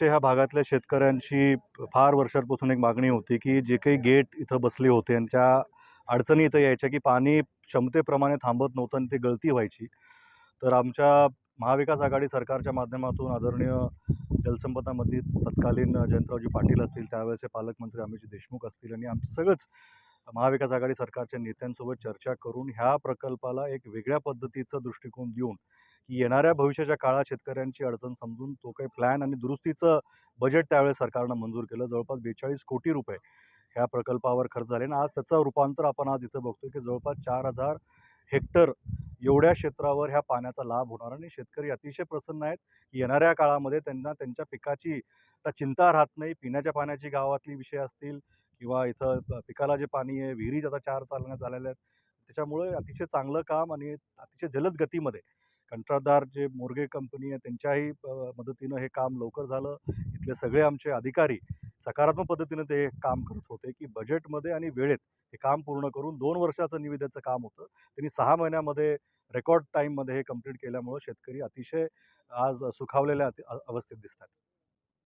ह्या भागातल्या शेतकऱ्यांची फार वर्षांपासून एक मागणी होती की जे काही गेट इथं बसले होते आणि त्या अडचणी इथं यायच्या की पाणी क्षमतेप्रमाणे थांबत नव्हतं आणि ते गळती व्हायची. तर आमच्या महाविकास आघाडी सरकारच्या माध्यमातून आदरणीय जलसंपदा मंत्री तत्कालीन जयंतरावजी पाटील असतील त्यावेळेसचे पालकमंत्री अमितजी देशमुख असतील आणि आमचं सगळंच महाविकास आघाडी सरकारच्या नेत्यांसोबत चर्चा करून ह्या प्रकल्पाला एक वेगळ्या पद्धतीचा दृष्टिकोन देऊन की येणाऱ्या भविष्याच्या काळात शेतकऱ्यांची अडचण समजून तो काही प्लॅन आणि दुरुस्तीचं बजेट त्यावेळेस सरकारनं मंजूर केलं. जवळपास बेचाळीस कोटी रुपये ह्या प्रकल्पावर खर्च झाले. आणि आज त्याचं रूपांतर आपण आज इथं बघतोय की जवळपास चार हजार हेक्टर एवढ्या क्षेत्रावर ह्या पाण्याचा लाभ होणार. आणि शेतकरी अतिशय प्रसन्न आहेत की येणाऱ्या काळामध्ये त्यांना त्यांच्या पिकाची चिंता राहत नाही. पिण्याच्या पाण्याची गावातली विषय असतील किंवा इथं प- पिकाला जे पाणी आहे विहिरीच आता चार चालण्यात झालेल्या आहेत. त्याच्यामुळे अतिशय चांगलं काम आणि अतिशय जलद गतीमध्ये कंत्राटदार जे मोर्गे कंपनी आहे त्यांच्याही मदतीनं हे काम लवकर झालं. इथले सगळे आमचे अधिकारी सकारात्मक पद्धतीनं ते काम करत होते की बजेटमध्ये आणि वेळेत हे काम पूर्ण करून दोन वर्षाचं निविदेचं काम होतं. त्यांनी सहा महिन्यामध्ये रेकॉर्ड टाईममध्ये हे कंप्लीट केल्यामुळं शेतकरी अतिशय आज सुखावलेल्या अवस्थेत दिसतात.